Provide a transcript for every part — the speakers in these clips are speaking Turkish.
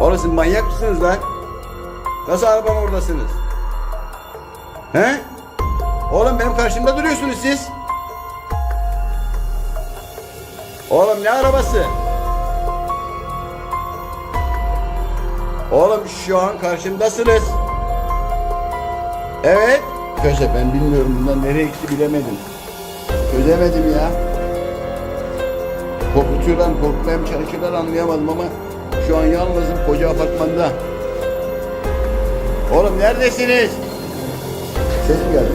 Oğlum manyak mısınız lan? Nasıl arabanın oradasınız? He? Oğlum benim karşımda duruyorsunuz siz. Oğlum ne arabası? Oğlum şu an karşımdasınız. Evet. Köse ben bilmiyorum bundan nereye gitti bilemedim. Çözemedim ya. Korkutuyorlar, korkmaya mı anlayamadım ama şu an yalnızım koca apartmanda. Oğlum neredesiniz? Ses mi geldi?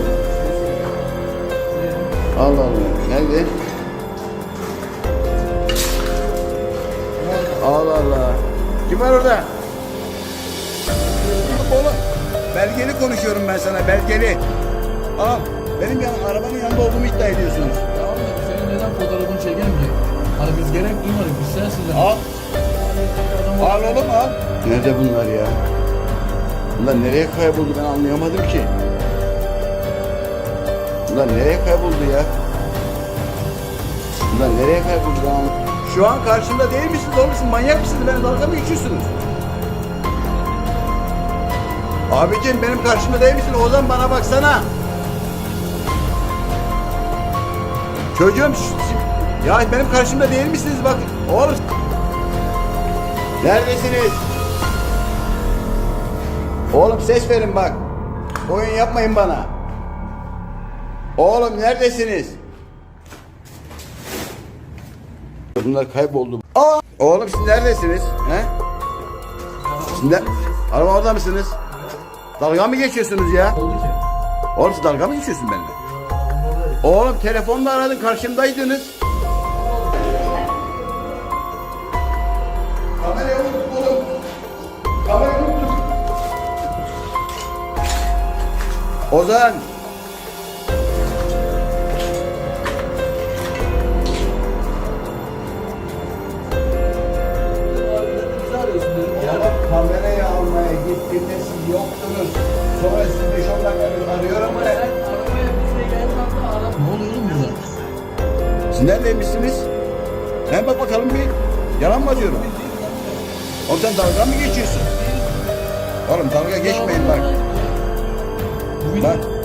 Allah Allah. Nerede? Allah Allah. Kim var orada? Oğlum belgeli konuşuyorum ben sana belgeli. Al benim yan, arabanın yanında olduğumu iddia ediyorsunuz. Tamam da senin neden fotoğrafını çekelim ki? Hani biz gerek duymadık, biz sensiz de. Al. Al oğlum al. Nerede bunlar ya? Bunlar nereye kayboldu ben anlayamadım ki. Bunlar nereye kayboldu ya? Bunlar nereye kayboldu ben anlamadım. Şu an karşımda değil misiniz oğlum siz manyak mısınız? Ben dalga mı geçiyorsunuz? Abicim benim karşımda değil misin? Ozan bana baksana. Çocuğum ya benim karşımda değil misiniz bak. Oğlum Neredesiniz? Oğlum ses verin bak. Oyun yapmayın bana. Oğlum neredesiniz? Bunlar kayboldu. Aa! Oğlum siz neredesiniz? He? Siz ne? Araba orada mısınız? Dalga mı geçiyorsunuz ya? oldu ki? Oğlum siz dalga mı geçiyorsun benimle? Oğlum telefonla aradın karşımdaydınız. Ozan. Ya bak kamerayı almaya gittiğimde siz yoktunuz. Sonra sizi 5-10 dakikadır arıyorum. Ama sen arabaya bizle geldin hatta ara. Ne oluyor oğlum burada? Siz neredeymişsiniz? Hem bak bakalım bir. Yalan mı atıyorum? Oğlum sen dalga mı geçiyorsun? Oğlum dalga geçmeyin bak. Bye.